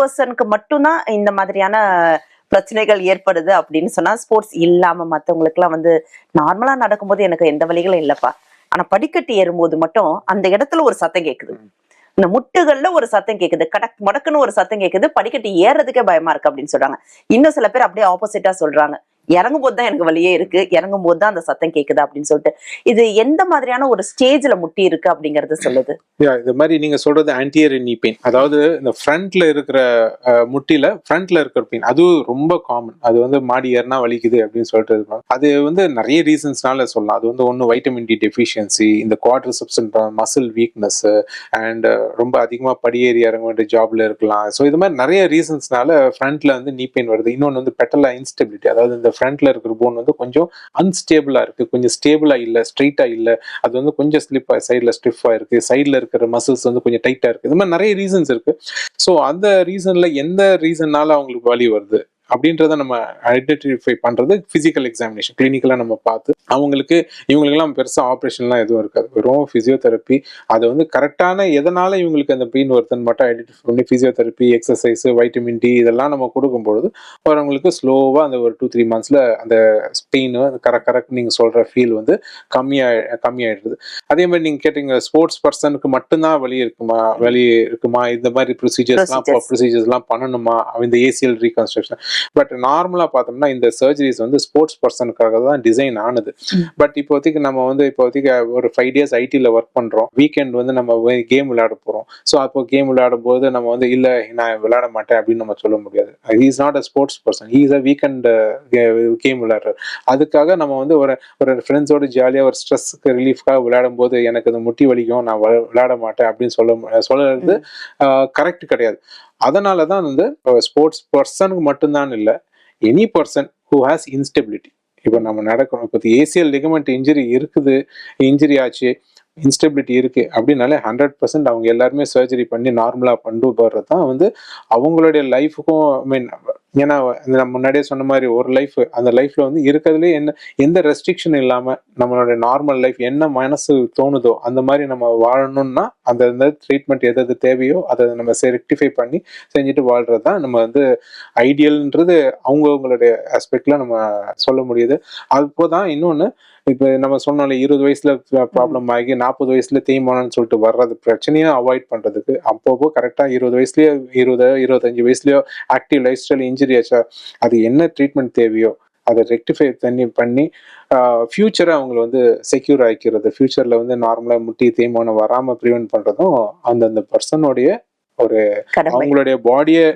பர்சனுக்கு மட்டும்தான் இந்த மாதிரியான பிரச்சனைகள் ஏற்படுது அப்படின்னு சொன்னா ஸ்போர்ட்ஸ் இல்லாம மத்தவங்களுக்கு எல்லாம் வந்து நார்மலா நடக்கும்போது எனக்கு எந்த வழிகளும் இல்லப்பா. ஆனா படிக்கட்டு ஏறும்போது மட்டும் அந்த இடத்துல ஒரு சத்தம் கேக்குது. இந்த முட்டுகள்ல ஒரு சத்தம் கேக்குது. கடக் முடக்குன்னு ஒரு சத்தம் கேக்குது. படிக்கட்டு ஏறதுக்கே பயமா இருக்கு அப்படின்னு சொல்றாங்க. இன்னும் சில பேர் அப்படியே ஆப்போசிட்டா சொல்றாங்க. இறங்கும் போது தான் எனக்கு வழியே இருக்கு. இறங்கும் போது தான் அந்த சத்தம் கேக்குது அப்படின்னு சொல்லிட்டு. இது எந்த மாதிரியான ஒரு ஸ்டேஜ்ல முட்டி இருக்கு அப்படிங்கறது சொல்லுது. இது மாதிரி நீங்க சொல்றது ஆன்டியர் நீ பெயின் அதாவது இந்த ஃப்ரண்ட்ல இருக்கிற அஹ், முட்டில ஃப்ரண்ட்ல இருக்கிற பெயின் அது ரொம்ப காமன் அது வந்து மாடி ஏறினா வலிக்குது அப்படின்னு சொல்லிட்டு அது வந்து நிறைய ரீசன்ஸ்னால சொல்லலாம். அது வந்து ஒன்று வைட்டமின் டி டெஃபிஷியன்சி இந்த குவாட்ரிசப்ஸ் மசில் வீக்னஸ் அண்ட் ரொம்ப அதிகமாக படியேறி இறங்க வேண்டிய ஜாப்ல இருக்கலாம். ஸோ இது மாதிரி நிறைய ரீசன்ஸ்னால ஃப்ரண்ட்ல வந்து நீ பெயின் வருது. இன்னொன்று வந்து பெட்டலா இன்ஸ்டெபிலிட்டி அதாவது இந்த ஃப்ரண்ட்ல இருக்கிற போன் வந்து கொஞ்சம் அன்ஸ்டேபிளா இருக்கு. கொஞ்சம் ஸ்டேபிளா இல்லை ஸ்ட்ரைட்டா இல்லை. அது வந்து கொஞ்சம் ஸ்லிப் சைடில் ஸ்டிஃபா இருக்கு. சைடில் இருக்கிற மசில்ஸ் வந்து கொஞ்சம் டைட்டா இருக்கு. இது மாதிரி நிறைய ரீசன்ஸ் இருக்கு. ஸோ அந்த ரீசன்ல எந்த ரீசன்னால அவங்களுக்கு வலி வருது? அப்படின்றத நம்ம ஐடென்டிஃபை பண்றது பிசிக்கல் எக்ஸாமினேஷன் கிளினிக்கலாக நம்ம பார்த்து அவங்களுக்கு இவங்களுக்கெல்லாம் பெருசா ஆப்ரேஷன்லாம் எதுவும் இருக்காது. வெறும் பிசியோதெரப்பி அது வந்து கரெக்டான எதனால இவங்களுக்கு அந்த பெயின் வருதுன்னு மட்டும் ஐடென்டிஃபை பண்ணி பிசியோதெரப்பி எக்ஸசைஸ் வைட்டமின் டி இதெல்லாம் நம்ம கொடுக்கும்பொழுது அவங்களுக்கு ஸ்லோவா அந்த ஒரு டூ த்ரீ மந்த்ஸ்ல அந்த பெயின் கரெக்ட் கரெக்ட் நீங்க சொல்ற ஃபீல் வந்து கம்மியா கம்மியாயிடுது. அதே மாதிரி நீங்க கேட்டீங்க ஸ்போர்ட்ஸ் பர்சனுக்கு மட்டும்தான் வலி இருக்குமா? வலி இருக்குமா? இந்த மாதிரி ப்ரொசீஜர்ஸ்லாம். ப்ரொசீஜர்ஸ்லாம் பண்ணணுமா? இந்த ஏசிஎல் ரீகன்ஸ்ட்ரக்ஷன் பட் நார்மலா பார்த்தோம்னா இந்த சர்ஜரிஸ் வந்து ஸ்போர்ட்ஸ் பர்சனுக்காக தான் டிசைன் ஆனது. பட் இப்போதைக்கு நம்ம வந்து இப்போதைக்கு ஒரு ஃபைவ் டேஸ் ஐடியில் ஒர்க் பண்றோம். வீக்கெண்ட் வந்து நம்ம கேம் விளையாட போறோம். ஸோ அப்போ கேம் விளையாடும் போது நம்ம வந்து இல்ல நான் விளையாட மாட்டேன் அப்படின்னு நம்ம சொல்ல முடியாது. Is not a sports person is a weekend game விளையாடுறாரு. அதுக்காக நம்ம வந்து ஒரு ஒரு ஃப்ரெண்ட்ஸோட ஜாலியாக ஒரு ஸ்ட்ரெஸ்க்கு ரிலீஃப்காக விளையாடும் போது எனக்கு இந்த முட்டி வலிக்கும் நான் விளா- விளையாட மாட்டேன் அப்படின்னு சொல்ல சொல்றது கரெக்ட் கிடையாது. அதனால தான் வந்து ஸ்போர்ட்ஸ் பர்சனுக்கு மட்டும்தான் இல்லை any person who has instability இப்போ நம்ம நடக்கணும் இப்போ ஏசியல் லிகமெண்ட் இன்ஜுரி இருக்குது இன்ஜுரி ஆச்சு இன்ஸ்டெபிலிட்டி இருக்குது அப்படின்னாலே ஹண்ட்ரட் பர்சன்ட் அவங்க எல்லாருமே சர்ஜரி பண்ணி நார்மலாக கொண்டு போடுறது தான் வந்து அவங்களுடைய லைஃபுக்கும் ஐ மீன் ஏன்னா நம்ம முன்னாடியே சொன்ன மாதிரி ஒரு லைஃப் அந்த லைஃப்ல வந்து இருக்கிறதுலே என்ன எந்த ரெஸ்ட்ரிக்ஷன் இல்லாம நம்மளோட நார்மல் லைஃப் என்ன மனசு தோணுதோ அந்த மாதிரி நம்ம வாழணும்னா அந்த ட்ரீட்மெண்ட் எது எது தேவையோ அதை நம்ம ரெக்டிஃபை பண்ணி செஞ்சுட்டு வாழ்றது தான் நம்ம வந்து ஐடியல்ன்றது அவங்கவுங்களுடைய ஆஸ்பெக்ட்ல நம்ம சொல்ல முடியுது. அப்போதான் இன்னொன்று இப்போ நம்ம சொன்னோம்ல இருபது வயசுல ப்ராப்ளம் ஆகி நாற்பது வயசுல தேய்மானம்னு சொல்லிட்டு வர்றது பிரச்சனையை அவாய்ட் பண்றதுக்கு அப்பப்போ கரெக்டாக இருபது வயசுலயோ இருபது இருபத்தஞ்சு வயசுலயோ ஆக்டிவ் லைஃப் ஸ்டைல் இன்ஜுரி ஆச்சா அது என்ன ட்ரீட்மெண்ட் தேவையோ அதை ரெக்டிஃபை பண்ணி பண்ணி ஃபியூச்சரை அவங்களை வந்து செக்யூர் ஆக்கிக்கிறது. ஃபியூச்சர்ல வந்து நார்மலா முட்டி தேய்மானம் வராம ப்ரிவென்ட் பண்றதும் அந்தந்த பர்சனுடைய ஒரு அவங்களுடைய பாடியை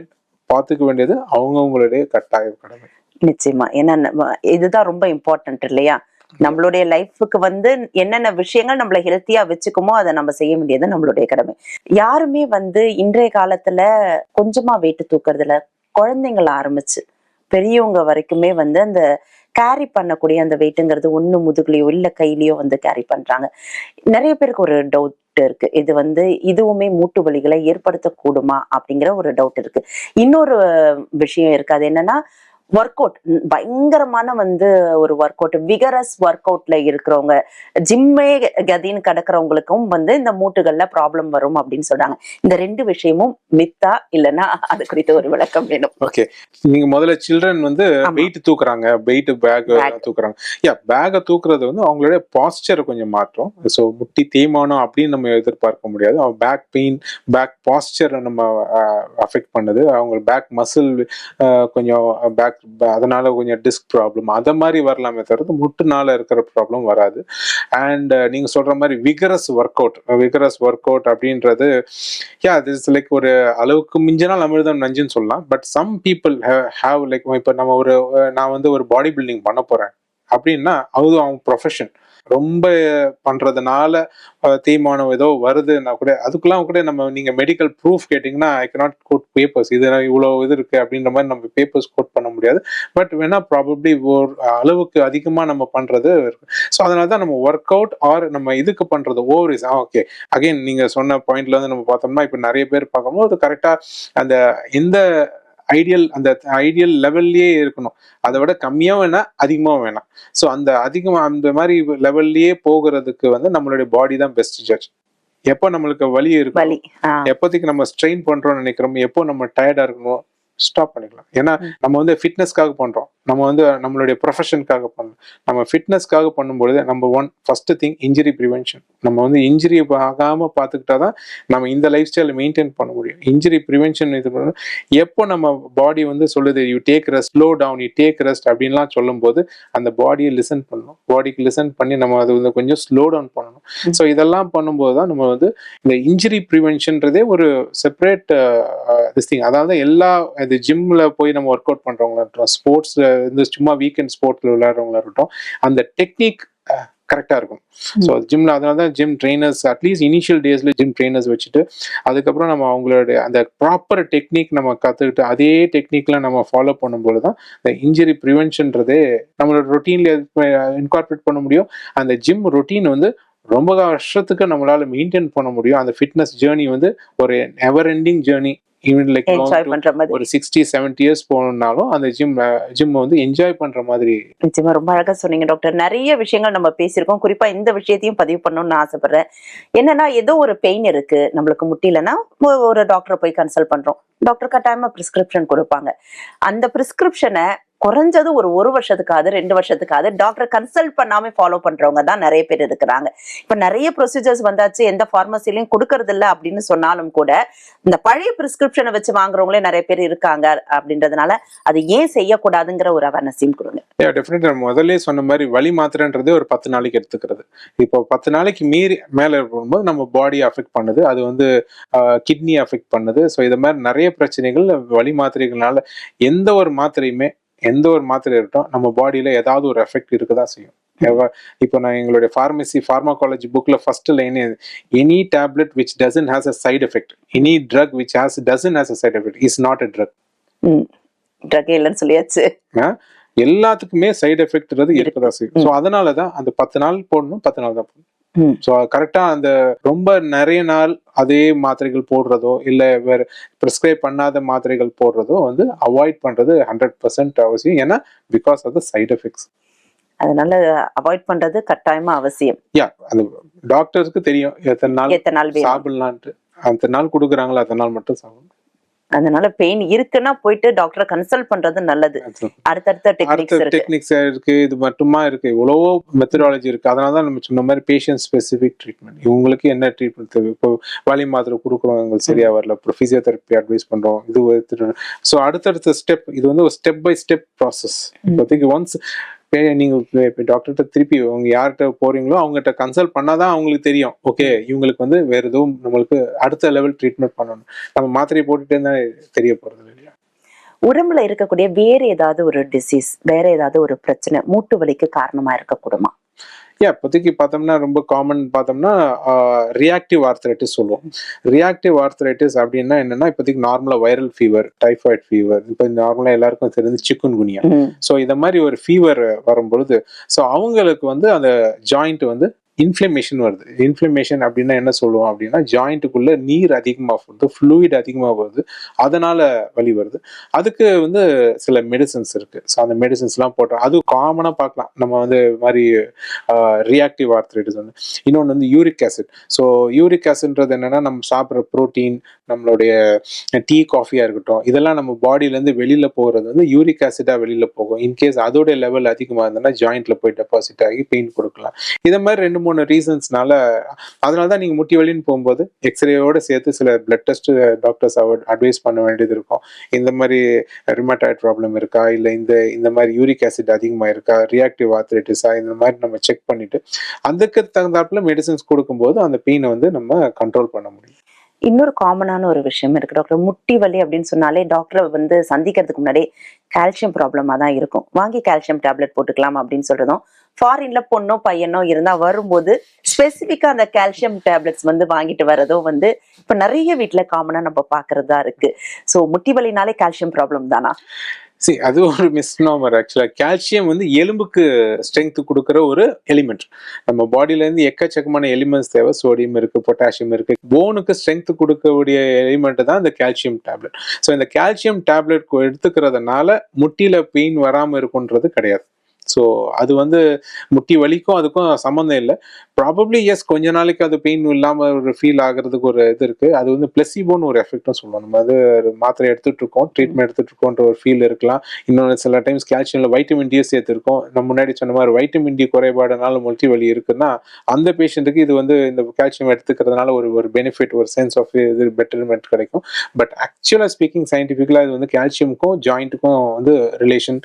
பார்த்துக்க வேண்டியது அவங்கவுங்களுடைய கட்டாய கடமை. நிச்சயமா. ஏன்னா இதுதான் ரொம்ப இம்பார்ட்டன்ட் இல்லையா? நம்மளுடைய லைஃபுக்கு வந்து என்னென்ன விஷயங்கள் நம்மள ஹெல்த்தியா வச்சுக்குமோ அதை நம்ம செய்ய வேண்டியது நம்மளுடைய கடமை. யாருமே வந்து இன்றைய காலத்துல கொஞ்சமா வெயிட் தூக்குறதுல குழந்தைங்கள ஆரம்பிச்சு பெரியவங்க வரைக்குமே வந்து அந்த கேரி பண்ணக்கூடிய அந்த வெயிட்டுங்கிறது ஒண்ணு முதுகுலையோ இல்ல கையிலயோ வந்து கேரி பண்றாங்க. நிறைய பேருக்கு ஒரு டவுட் இருக்கு. இது வந்து இதுவுமே மூட்டு வலிகளை ஏற்படுத்தக்கூடுமா அப்படிங்கிற ஒரு டவுட் இருக்கு. இன்னொரு விஷயம் இருக்கு. அது என்னன்னா ஒர்க் அவுட் பயங்கரமான வந்து ஒரு ஒர்க் அவுட் விகரஸ் ஒர்க் அவுட்ல இருக்கிறவங்க ஜிம்மே கதின்னு கிடக்குறவங்களுக்கும் வந்து இந்த மூட்டுகள்ல ப்ராப்ளம் வரும் அப்படின்னு சொல்றாங்க. இந்த ரெண்டு விஷயமும் மித்தா இல்லைன்னா அது குறித்த ஒரு விளக்கம் வேணும். ஓகே நீங்க முதல்ல சில்ட்ரன் வந்து. வெயிட் தூக்குறாங்க வெயிட் பேக். தூக்குறாங்க. யா பேக்கை தூக்குறது வந்து அவங்களுடைய பாஸ்டரை கொஞ்சம் மாற்றும். ஸோ முட்டி தேய்மானம் அப்படின்னு நம்ம எதிர்பார்க்க முடியாது. அவங்க பேக் பெயின் பேக் பாஸ்டரை நம்ம அஃபெக்ட் பண்ணுது. அவங்க பேக் மசில் கொஞ்சம் பேக் அதனால கொஞ்சம் டிஸ்க் ப்ராப்ளம் அதை மாதிரி வரலாமே தவிர்த்து முட்டுனால இருக்கிற ப்ராப்ளம் வராது. அண்ட் நீங்க சொல்ற மாதிரி vigorous work out vigorous work out அப்படின்றது யா திஸ் லைக் ஒரு அளவுக்கு மிஞ்சினால் அமிர்தம் நஞ்சுன்னு சொல்லலாம். But some people have like இப்போ நம்ம ஒரு நான் வந்து ஒரு பாடி பில்டிங் பண்ண போறேன். அப்படின்னா அது அவங்க ப்ரொஃபஷன் ரொம்ப பண்றதுனால தீமானம் ஏதோ வருதுன்னா கூட அதுக்கெல்லாம் கூட நம்ம நீங்க மெடிக்கல் ப்ரூஃப் கேட்டிங்கன்னா ஐ கனாட் கோட் பேப்பர்ஸ் இது இவ்வளோ இது இருக்கு அப்படின்ற மாதிரி நம்ம பேப்பர்ஸ் கோட் பண்ண முடியாது. பட் வேணா ப்ராபப்ளி ஒரு அளவுக்கு அதிகமா நம்ம பண்றது இருக்கு. ஸோ அதனால தான் நம்ம ஒர்க் அவுட் ஆர் நம்ம இதுக்கு பண்றது ஓவரிஸ் ஓகே அகைன் நீங்க சொன்ன பாயிண்ட்ல வந்து நம்ம பார்த்தோம்னா இப்போ நிறைய பேர் பார்க்கும்போது கரெக்டா அந்த எந்த ஐடியல் அந்த ஐடியல் லெவல்லையே இருக்கணும். அதை விட கம்மியாக வேணாம் அதிகமாக வேணாம். ஸோ அந்த அதிகமாக அந்த மாதிரி லெவல்லையே போகிறதுக்கு வந்து நம்மளுடைய பாடி தான் பெஸ்ட் ஜட்ஜ் எப்போ நம்மளுக்கு வலி இருக்கும் எப்போதைக்கு நம்ம ஸ்ட்ரெயின் பண்றோம்னு நினைக்கிறோம் எப்போ நம்ம டயர்டா இருக்கணும் ஸ்டாப் பண்ணிக்கலாம். ஏன்னா. நம்ம வந்து ஃபிட்னஸ்க்காக பண்றோம். நம்ம வந்து நம்மளுடைய ப்ரொஃபஷனுக்காக பண்ணலாம் நம்ம ஃபிட்னஸ்க்காக பண்ணும்பொழுது நம்ம one first thing injury prevention நம்ம வந்து இன்ஜுரி ஆகாம பார்த்துக்கிட்டா தான் நம்ம இந்த லைஃப் ஸ்டைலை மெயின்டைன் பண்ண முடியும். இன்ஜுரி ப்ரிவென்ஷன் இது பண்ணணும். எப்போ நம்ம பாடி வந்து சொல்லுது you take rest slow down you take rest அப்படின்லாம் சொல்லும்போது அந்த பாடியை லிசன் பண்ணணும். பாடிக்கு லிசன் பண்ணி நம்ம அது வந்து கொஞ்சம் ஸ்லோ டவுன் பண்ணணும். ஸோ இதெல்லாம் பண்ணும்போது தான் நம்ம வந்து இந்த இன்ஜுரி ப்ரிவென்ஷன்றதே ஒரு செப்பரேட் திஸ் திங் அதாவது எல்லா இது ஜிம்ல போய் நம்ம ஒர்க் அவுட் பண்றவங்களா இருக்கட்டும் ஸ்போர்ட்ஸ்ல இந்த சும்மா வீக்கெண்ட் ஸ்போர்ட்ஸ்ல விளையாடுறவங்களா இருக்கட்டும் அந்த டெக்னிக் கரெக்டாக இருக்கும். ஸோ ஜிம்ல அதனால தான் gym trainers at least initial டேஸ்ல ஜிம் ட்ரைனர்ஸ் வச்சுட்டு அதுக்கப்புறம் நம்ம அவங்களுடைய அந்த ப்ராப்பர் டெக்னிக் நம்ம கற்றுக்கிட்டு அதே டெக்னிக்ல நம்ம ஃபாலோ பண்ணும்போது தான் இந்த இன்ஜுரி ப்ரிவென்ஷன்றதே நம்மளோட ரொட்டீன்ல இன்கார்பரேட் பண்ண முடியும்? அந்த ஜிம் ரொட்டீன் வந்து ரொம்ப வருஷத்துக்கு நம்மளால மெயின்டைன் பண்ண முடியும். அந்த ஃபிட்னஸ் ஜேர்னி வந்து ஒரு never ending journey even like enjoy பண்ற மாதிரி. ஒரு சிக்ஸ்டி செவன்டி இயர்ஸ் போகணும்னாலும் அந்த ஜிம் ஜிம் வந்து என்ஜாய் பண்ற மாதிரி. நிச்சயமா ரொம்ப அழகா சொன்னீங்க டாக்டர் நிறைய விஷயங்கள் நம்ம பேசியிருக்கோம். குறிப்பா இந்த விஷயத்தையும் பதிவு பண்ணணும்னு ஆசைப்படுறேன். என்னன்னா ஏதோ ஒரு பெயின் இருக்கு நம்மளுக்கு முட்டிலன்னா ஒரு டாக்டரை போய் கன்சல்ட் பண்றோம். டாக்டர் கட்டாயமா பிரிஸ்கிரிப்ஷன் கொடுப்பாங்க. அந்த பிரிஸ்கிரிப்ஷனை குறைஞ்சது ஒரு ஒரு வருஷத்துக்காவது ரெண்டு வருஷத்துக்காவது டாக்டர் கன்சல்ட் பண்ணாம ஃபாலோ பண்றவங்க தான் நிறைய பேர் இருக்கிறாங்க. இப்ப நிறைய ப்ரொசீஜர்ஸ் வந்தாச்சு எந்த ஃபார்மசிலையும் கொடுக்கறது இல்லை அப்படின்னு சொன்னாலும் கூட இந்த பழைய பிரிஸ்கிரிப்ஷனை வச்சு வாங்குறவங்களே நிறைய பேர் இருக்காங்க அப்படின்றதுனால அது ஏன் செய்யக்கூடாதுங்கிற ஒரு அவர்னஸையும் கொடுங்க. டெஃபினட் முதல்ல சொன்ன மாதிரி வழி மாத்திரைன்றதே ஒரு பத்து நாளைக்கு எடுத்துக்கிறது. இப்போ பத்து நாளைக்கு மீறி மேலே போகும்போது நம்ம பாடி அஃபெக்ட் பண்ணுது. அது வந்து கிட்னி அஃபெக்ட் பண்ணுது. ஸோ இது மாதிரி நிறைய பிரச்சனைகள் வழி மாத்திரைகள்னால எந்த ஒரு மாத்திரையுமே எந்த ஒரு மாத்திரை இருக்கட்டும் நம்ம பாடியில ஏதாவது ஒரு எஃபெக்ட் இருக்குதா செய்யும். இப்போ நான் எங்களுடைய ஃபார்மசி ஃபார்மாகாலஜி புக்ல first line any tablet which doesn't has a side effect any drug which has doesn't has a side effect is not a drug drug இல்லைன்னு சொல்லியாச்சு. எல்லாத்துக்குமே சைடு எஃபெக்ட்ன்றது இருக்கதா செய்யும். ஸோ அதனால தான் அந்த பத்து நாள் போடணும் பத்து நாள் தான் போடணும். ஸோ கரெக்டா அந்த ரொம்ப நிறைய நாள் அதே மாத்திரைகள் போடுறதோ இல்ல வேற ப்ரிஸ்கிரைப் பண்ணாத மாத்திரைகள் போடுறதோ வந்து அவாய்ட் பண்றது ஹண்ட்ரட் பர்சன்ட் அவசியம். ஏன்னா because of the side effects அதனால அவாய்ட் பண்றது கட்டாயமா அவசியம். யா அந்த டாக்டருக்கு தெரியும். எத்தனை நாள் எத்தனை நாள் சாப்பிடலான்ட்டு. அந்த நாள் கொடுக்குறாங்களோ அத்தனை நாள் மட்டும் சாப்பிடணும். அதனால பெயின் இருக்குன்னா போயிட்டு டாக்டரை கன்சல்ட் பண்றது நல்லது. அடுத்தடுத்த டெக்னிக்ஸ் டெக்னிக்ஸ் இருக்கு. இது மட்டுமா இருக்கு? எவ்வளவோ மெத்தடாலஜி இருக்கு. அதனால தான் நம்ம சொன்ன மாதிரி பேஷண்ட் ஸ்பெசிஃபிக் ட்ரீட்மெண்ட் இவங்களுக்கு என்ன ட்ரீட்மெண்ட் தேவை? இப்போ வலி மாத்திரை கொடுக்குறோம் எங்களுக்கு சரியா வரல. அப்புறம் பிசியோதெரப்பி அட்வைஸ் பண்றோம். இது ஸோ அடுத்தடுத்த ஸ்டெப் இது வந்து ஒரு ஸ்டெப் பை ஸ்டெப் ப்ராசஸ் இப்போதைக்கு ஒன்ஸ் நீங்க இப்போ டாக்டர்கிட்ட திருப்பி அவங்க யார்கிட்ட போறீங்களோ அவங்ககிட்ட கன்சல்ட் பண்ணாதான் அவங்களுக்கு தெரியும். ஓகே இவங்களுக்கு வந்து வேற எதுவும் நம்மளுக்கு அடுத்த லெவல் ட்ரீட்மெண்ட் பண்ணணும். நம்ம மாத்திரையை போட்டுட்டே தான் தெரிய போறது இல்லையா? உடம்புல இருக்கக்கூடிய வேற ஏதாவது ஒரு டிசீஸ் வேற ஏதாவது ஒரு பிரச்சனை மூட்டு வலிக்கு காரணமா இருக்கக்கூடுமா யா இப்போதைக்கு பார்த்தோம்னா ரொம்ப காமன் பார்த்தோம்னா ரியாக்டிவ் ஆர்த்தரைட்டிஸ் சொல்லுவோம். ரியாக்டிவ் ஆர்த்தரைட்டிஸ் அப்படின்னா என்னன்னா இப்போதைக்கு நார்மலாக வைரல் ஃபீவர் டைஃபாய்டு ஃபீவர் இப்போ நார்மலாக எல்லாருக்கும் தெரிஞ்சு சிக்குன் குனியா ஸோ இந்த மாதிரி ஒரு ஃபீவர் வரும்பொழுது ஸோ அவங்களுக்கு வந்து அந்த ஜாயிண்ட் வந்து இன்ஃப்ளமேஷன் வருது. இன்ஃப்ளமேஷன் அப்படின்னா என்ன சொல்லுவோம் அப்படின்னா ஜாயிண்ட்டுக்குள்ள நீர் அதிகமாக வருது ஃப்ளூயிட் அதிகமாக வருது. அதனால வலி வருது. அதுக்கு வந்து சில மெடிசன்ஸ் இருக்கு. ஸோ அந்த மெடிசன்ஸ்லாம் போட்டோம் அது காமனாக பார்க்கலாம். நம்ம வந்து மாதிரி ரியாக்டிவ் ஆர்த்ரைட்டிஸ் வந்து. இன்னொன்று வந்து யூரிக் ஆசிட் ஸோ யூரிக் ஆசிட்ன்றது என்னன்னா நம்ம சாப்பிட்ற ப்ரோட்டீன் நம்மளுடைய டீ காஃபியாக இருக்கட்டும் இதெல்லாம் நம்ம பாடியிலேருந்து வெளியில் போகிறது வந்து யூரிக் ஆசிடாக வெளியில் போகும். இன்கேஸ் அதோட லெவல் அதிகமாக இருந்ததுன்னா ஜாயிண்ட்ல போய் டெபாசிட் ஆகி பெயின் கொடுக்கலாம். இதை மாதிரி ரெண்டு மூணு ரீசன்ஸ்னால அதனால தான் நீங்கள் முட்டி வலின்னு போகும்போது எக்ஸ்ரேயோட சேர்த்து சில பிளட் டெஸ்ட் டாக்டர்ஸ் அட்வைஸ் பண்ண வேண்டியது இருக்கும். இந்த மாதிரி ரிமட்டாய்ட் ப்ராப்ளம் இருக்கா? இல்லை இந்த இந்த மாதிரி யூரிக் ஆசிட் அதிகமாக இருக்கா ரியாக்டிவ் ஆர்த்ரைட்டிஸா இந்த மாதிரி நம்ம செக் பண்ணிட்டு அதுக்கு தகுந்தாப்புல மெடிசன்ஸ் கொடுக்கும்போது அந்த பெயினை வந்து நம்ம கண்ட்ரோல் பண்ண முடியும். இன்னொரு காமனான ஒரு விஷயம் இருக்கு டாக்டர் முட்டி வலி அப்படின்னு சொன்னாலே டாக்டரை வந்து சந்திக்கிறதுக்கு முன்னாடி கால்சியம் ப்ராப்ளமா தான் இருக்கும். வாங்கி கால்சியம் டேப்லெட் போட்டுக்கலாம் அப்படின்னு சொல்றதும் ஃபாரின்ல பொண்ணோ பையனோ இருந்தா வரும்போது ஸ்பெசிஃபிக்கா அந்த கால்சியம் டேப்லெட்ஸ் வந்து வாங்கிட்டு வர்றதும் வந்து இப்ப நிறைய வீட்ல காமனா நம்ம பாக்குறதா இருக்கு. சோ முட்டி வலினாலே கால்சியம் ப்ராப்ளம் தானா? சரி அது ஒரு மிஸ்நாமர் ஆக்சுவலாக கால்சியம் வந்து எலும்புக்கு ஸ்ட்ரென்த் கொடுக்குற ஒரு எலிமெண்ட் நம்ம பாடியில இருந்து எக்கச்சக்கமான எலிமெண்ட்ஸ் தேவை. சோடியம் இருக்கு பொட்டாசியம் இருக்கு. போனுக்கு ஸ்ட்ரென்த் கொடுக்கக்கூடிய எலிமெண்ட் தான் இந்த கால்சியம் டேப்லெட் ஸோ இந்த கால்சியம் டேப்லெட் எடுத்துக்கிறதுனால முட்டியில பெயின் வராமல் இருக்குன்றது கிடையாது. ஸோ அது வந்து முட்டி வலிக்கும் அதுக்கும் சம்மந்தம் இல்லை. ப்ராபப்ளி எஸ் கொஞ்ச நாளைக்கு அது பெயின் இல்லாமல் ஒரு ஃபீல் ஆகிறதுக்கு ஒரு இது இருக்குது அது வந்து பிளஸிபோன்னு ஒரு எஃபெக்ட்டும் சொல்லணும் நம்ம அது மாத்திரை எடுத்துகிட்டு இருக்கோம் ட்ரீட்மெண்ட் எடுத்துட்டு இருக்கோன்ற ஒரு ஃபீல் இருக்கலாம். இன்னொன்று சில டைம்ஸ் கால்சியம்ல வைட்டமின் டியும் சேர்த்துருக்கோம். நம்ம முன்னாடி சொன்ன மாதிரி வைட்டமின் டி குறைபாடுனால முட்டி வலி இருக்குன்னா அந்த பேஷண்ட்டுக்கு இது வந்து இந்த கால்சியம் எடுத்துக்கிறதுனால ஒரு ஒரு பெனிஃபிட் ஒரு சென்ஸ் ஆஃப் இது பெட்டர்மெண்ட் கிடைக்கும். பட் ஆக்சுவலாக ஸ்பீக்கிங் சயின்டிஃபிக்கலாக இது வந்து கால்சியமுக்கும் ஜாயிண்ட்டுக்கும் வந்து ரிலேஷன்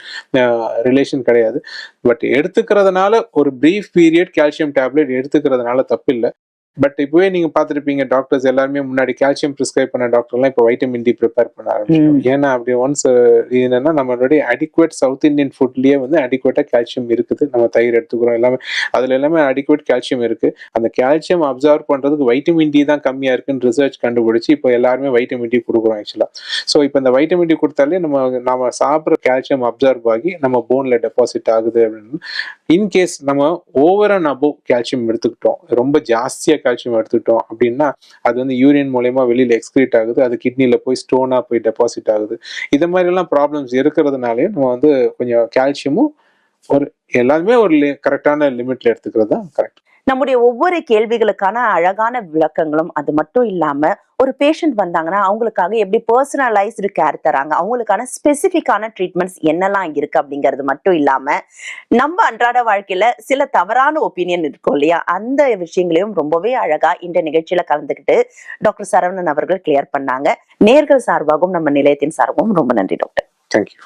ரிலேஷன் கிடையாது. பட் எடுத்துக்கிறதுனால ஒரு ப்ரீஃப் பீரியட் கால்சியம் டேப்லெட் எடுத்துக்கிறதுனால தப்பு இல்லை பட் இப்போவே நீங்க பார்த்துருப்பீங்க டாக்டர்ஸ் எல்லாருமே முன்னாடி கால்சியம் ப்ரிஸ்கிரைப் பண்ண டாக்டர்லாம் இப்போ வைட்டமின் டி ப்ரிப்பேர் பண்ண ஆரம்பிச்சிட்டோம் ஏன்னா அப்படி ஒன்ஸ் என்னன்னா நம்மளுடைய அடிக்குவேட் சவுத் இந்தியன் ஃபுட்லயே வந்து அடிக்குவேட்டா கால்சியம் இருக்குது. நம்ம தயிர் எடுத்துக்கிறோம் எல்லாமே அதுல எல்லாமே அடிக்குவேட் கால்சியம் இருக்கு. அந்த கால்சியம் அப்சர்வ் பண்றதுக்கு வைட்டமின் டி தான் கம்மியா இருக்குன்னு ரிசர்ச் கண்டுபிடிச்சு இப்போ எல்லாருமே வைட்டமின் டி கொடுக்குறோம் ஆக்சுவலா ஸோ இப்போ இந்த வைட்டமின் டி கொடுத்தாலே நம்ம நம்ம சாப்பிட்ற கால்சியம் அப்சர்வ் ஆகி நம்ம போன்ல டெபாசிட் ஆகுது அப்படின்னு. இன்கேஸ் நம்ம ஓவர் அண்ட் அபவ் கால்சியம் எடுத்துக்கிட்டோம் ரொம்ப ஜாஸ்தியா கால்சியம் எடுத்துட்டோம் அப்படின்னா அது வந்து யூரியன் மூலயமா வெளியில் எக்ஸ்கிரீட் ஆகுது. அது கிட்னில போய் ஸ்டோனா போய் டெபாசிட் ஆகுது. இது மாதிரி எல்லாம் ப்ராப்ளம்ஸ் இருக்கிறதுனாலே நம்ம வந்து கொஞ்சம் கால்சியமும் ஒரு எல்லாருமே ஒரு கரெக்டான லிமிட்ல எடுத்துக்கிறது தான் கரெக்ட் நம்முடைய ஒவ்வொரு கேள்விகளுக்கான அழகான விளக்கங்களும் அது மட்டும் இல்லாம ஒரு பேஷண்ட் வந்தாங்கன்னா அவங்களுக்காக எப்படி பர்சனலைஸ்டு கேர் தராங்க? அவங்களுக்கான ஸ்பெசிஃபிக்கான ட்ரீட்மெண்ட்ஸ் என்னெல்லாம் இருக்கு அப்படிங்கிறது மட்டும் இல்லாம நம்ம அன்றாட வாழ்க்கையில சில தவறான ஒப்பீனியன் இருக்கும் இல்லையா? அந்த விஷயங்களையும் ரொம்பவே அழகா இந்த நிகழ்ச்சியில கலந்துக்கிட்டு டாக்டர் சரவணன் அவர்கள் கிளியர் பண்ணாங்க. நேர்கள் சார்பாகவும் நம்ம நிலையத்தின் சார்பாகவும் ரொம்ப நன்றி டாக்டர். தேங்க்யூ